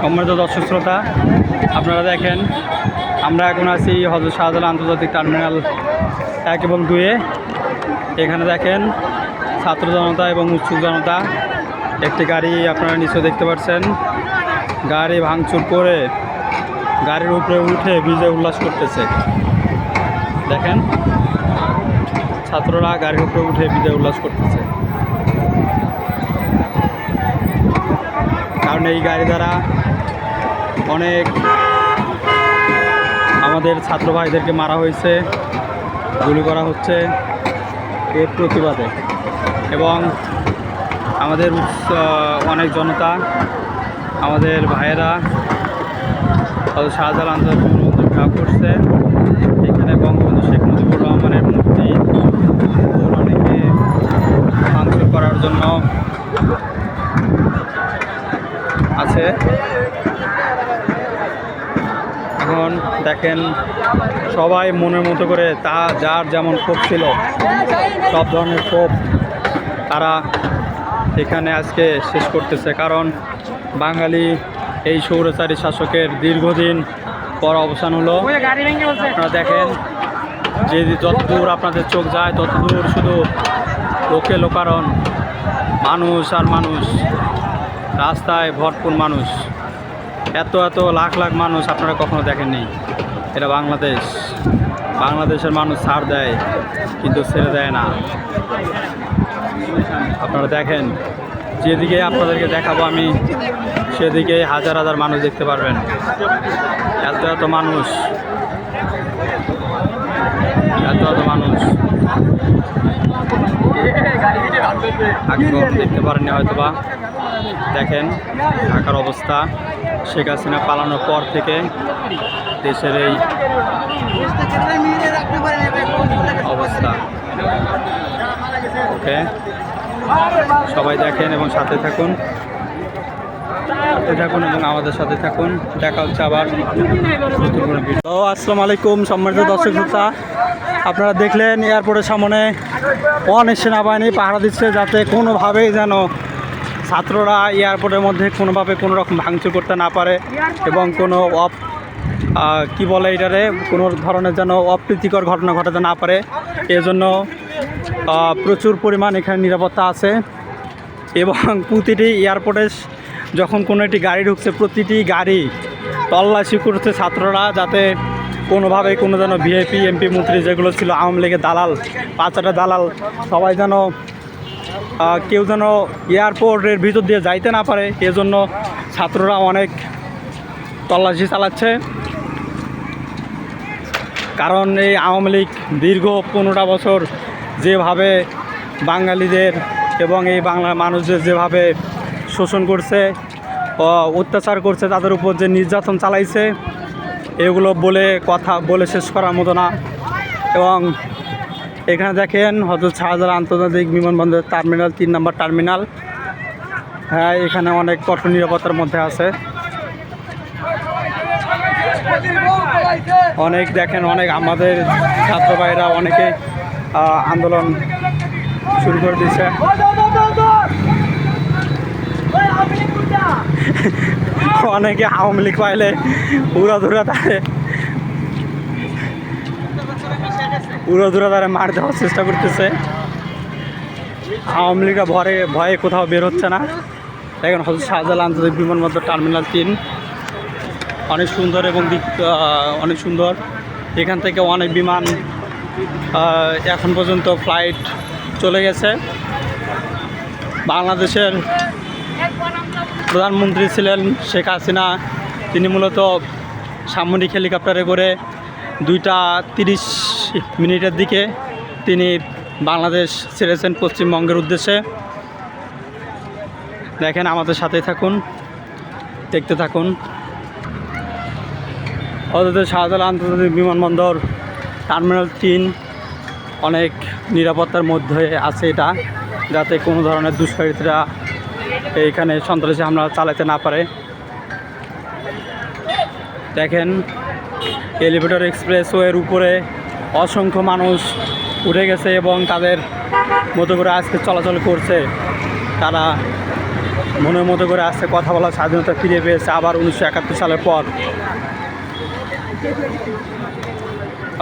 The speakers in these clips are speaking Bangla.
সম্মানিত দর্শক শ্রোতা, আপনারা দেখেন, আমরা এখন আছি হজরত শাহজালাল আন্তর্জাতিক টার্মিনাল এক এবং দুয়ে। এখানে দেখেন, ছাত্র জনতা এবং উৎসুক জনতা, একটি গাড়ি আপনারা নিশ্চয় দেখতে পাচ্ছেন গাড়ি ভাঙচুর করে গাড়ির উপরে উঠে বিজয় উল্লাস করতেছে। দেখেন, ছাত্ররা গাড়ির উপরে উঠে বিজয় উল্লাস করতেছে। কারণ এই গাড়ি দ্বারা অনেক আমাদের ছাত্র ভাইদেরকে মারা হয়েছে, গুলি করা হচ্ছে এর প্রতিবাদে। এবং আমাদের অনেক জনতা, আমাদের ভাইয়েরা হয়তো শাহজালাল আন্তর্জাতিক ঘেরাও করছে। এখানে বঙ্গবন্ধু শেখ মুজিবুর রহমানের মূর্তি অনেকে ভাঙচুর করার জন্য আছে। এখন দেখেন সবাই মনের মতো করে তা যার যেমন ক্ষোভ ছিল, সব ধরনের ক্ষোভ তারা এখানে আজকে শেষ করতেছে। কারণ বাঙালি এই সৌরচারী শাসকের দীর্ঘদিন পর অবসান হলো। আপনারা দেখেন যে যতদূর আপনাদের চোখ যায়, ততদূর শুধু লোকে লোকারণ, মানুষ আর মানুষ, রাস্তায় ভরপুর মানুষ। এত এত লাখ লাখ মানুষ আপনারা কখনো দেখেননি। এটা বাংলাদেশ। বাংলাদেশের মানুষ ছাড় দেয়, কিন্তু ছেড়ে দেয় না। আপনারা দেখেন, যেদিকে আপনাদেরকে দেখাবো আমি, সেদিকে হাজার হাজার মানুষ দেখতে পারবেন। এত এত মানুষ। এত এত মানুষ। দেখতে পারেননি হয়তো বা দেখেন ঢাকার অবস্থা। শেখ হাসিনা পালানোর পর থেকে দেশের এই অবস্থা। ওকে। সবাই দেখেন এবং সাথে থাকুন। সাথে থাকুন এবং আমাদের সাথে থাকুন। দেখা হচ্ছে আবার কোনো আসসালামু আলাইকুম সম্মানিত দর্শক শ্রোতা। আপনারা দেখলেন এয়ারপোর্টের সামনে অনেক সেনাবাহিনী পাহারা দিচ্ছে যাতে কোনোভাবেই যেন ছাত্ররা এয়ারপোর্টের মধ্যে কোনোভাবে কোনো রকম ভাঙচুর করতে না পারে এবং কোনো অপ কি বলে এটারে, কোনো ধরনের যেন অপ্রীতিকর ঘটনা ঘটাতে না পারে। এজন্য প্রচুর পরিমাণ এখানে নিরাপত্তা আছে এবং প্রতিটি এয়ারপোর্টে যখন কোনো একটি গাড়ি ঢুকছে, প্রতিটি গাড়ি তল্লাশি করছে ছাত্ররা যাতে কোনোভাবে কোনো যেন ভিআইপি, এমপি, মন্ত্রী যেগুলো ছিল, আওয়ামী লীগের দালাল, পাঁচটা দালাল, সবাই যেন কেউ যেন এয়ারপোর্টের ভিতর দিয়ে যাইতে না পারে, এজন্য ছাত্ররা অনেক তল্লাশি চালাচ্ছে। কারণ এই আওয়ামী লীগ দীর্ঘ পনেরোটা বছর যেভাবে বাঙালিদের এবং এই বাংলার মানুষদের যেভাবে শোষণ করছে অত্যাচার করছে, তাদের উপর যে নির্যাতন চালাইছে, এগুলো বলে কথা, বলে শেষ করার মতো না। এবং এখানে দেখেন হজরত শাহজালাল আন্তর্জাতিক বিমানবন্দর টার্মিনাল, তিন নম্বর টার্মিনাল। হ্যাঁ এখানে অনেক কঠোর নিরাপত্তার মধ্যে আছে। অনেক দেখেন, অনেক আমাদের ছাত্র ভাইরা অনেকে আন্দোলন শুরু করে দিয়েছে। অনেকে আওয়ামী লীগ পাইলে উড়া ধুরা তারে উড়া ধুরা তারে মার দেওয়ার চেষ্টা করতেছে। আওয়ামী লীগরা ভয়ে ভয়ে কোথাও বের হচ্ছে না। দেখেন হজরত শাহজালাল আন্তর্জাতিক বিমানবন্দর টার্মিনাল তিন। অনেক সুন্দর এবং অনেক সুন্দর। এখান থেকে অনেক বিমান এখন পর্যন্ত ফ্লাইট চলে গেছে। বাংলাদেশের প্রধানমন্ত্রী ছিলেন শেখ হাসিনা। তিনি মূলত সামরিক হেলিকপ্টারে করে দুইটা তিরিশ মিনিটের দিকে তিনি বাংলাদেশ ছেড়েছেন পশ্চিমবঙ্গের উদ্দেশ্যে দেখেন আমাদের সাথে থাকুন, দেখতে থাকুন। অথচ শাহজালাল আন্তর্জাতিক বিমানবন্দর টার্মিনাল তিন, অনেক নিরাপত্তার মধ্যে আছে এটা, যাতে কোনো ধরনের দুষ্কৃতীরা এইখানে সন্ত্রাসী হামলা চালাতে না পারে। দেখেন, এলিভেটর এক্সপ্রেসওয়ের উপরে অসংখ্য মানুষ উঠে গেছে এবং তাদের মতো করে আজকে চলাচল করছে। তারা মনের মতো করে আসছে কথা বলার স্বাধীনতা ফিরে পেয়েছে আবার উনিশশো একাত্তর সালের পর।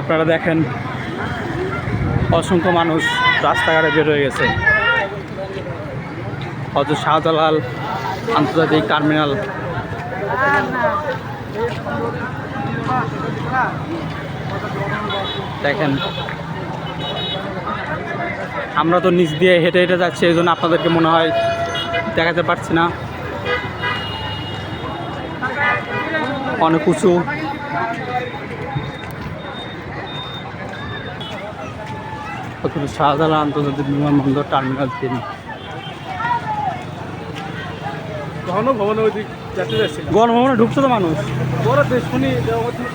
আপনারা দেখেন, অসংখ্য মানুষ রাস্তাঘাটে বের হয়ে গেছে। হয়তো শাহজালাল আন্তর্জাতিক টার্মিনাল। দেখেন। আমরা তো নিচ দিয়ে হেঁটে হেঁটে যাচ্ছি, এই জন্য আপনাদেরকে মনে হয় দেখাতে পারছি না। অনেক উঁচু। শাহজালাল আন্তর্জাতিক বিমানবন্দর টার্মিনাল তিন। ঘন ভবনের ওই দিক। গণভবনে ঢুকছে তো মানুষ। বড় দেশ শুনি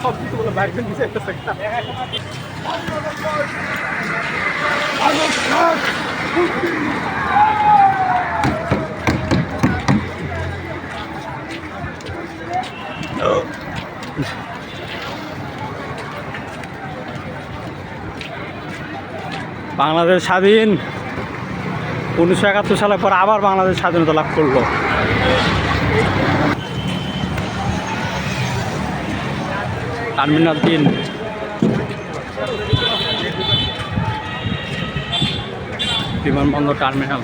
সব কিছু বলে বাইরে নিচে একটা। সেক্টর বাংলাদেশ স্বাধীন। উনিশশো একাত্তর সালের পর আবার বাংলাদেশ স্বাধীনতা লাভ করল। টার্মিনাল তিন। বিমানবন্দর টার্মিনাল।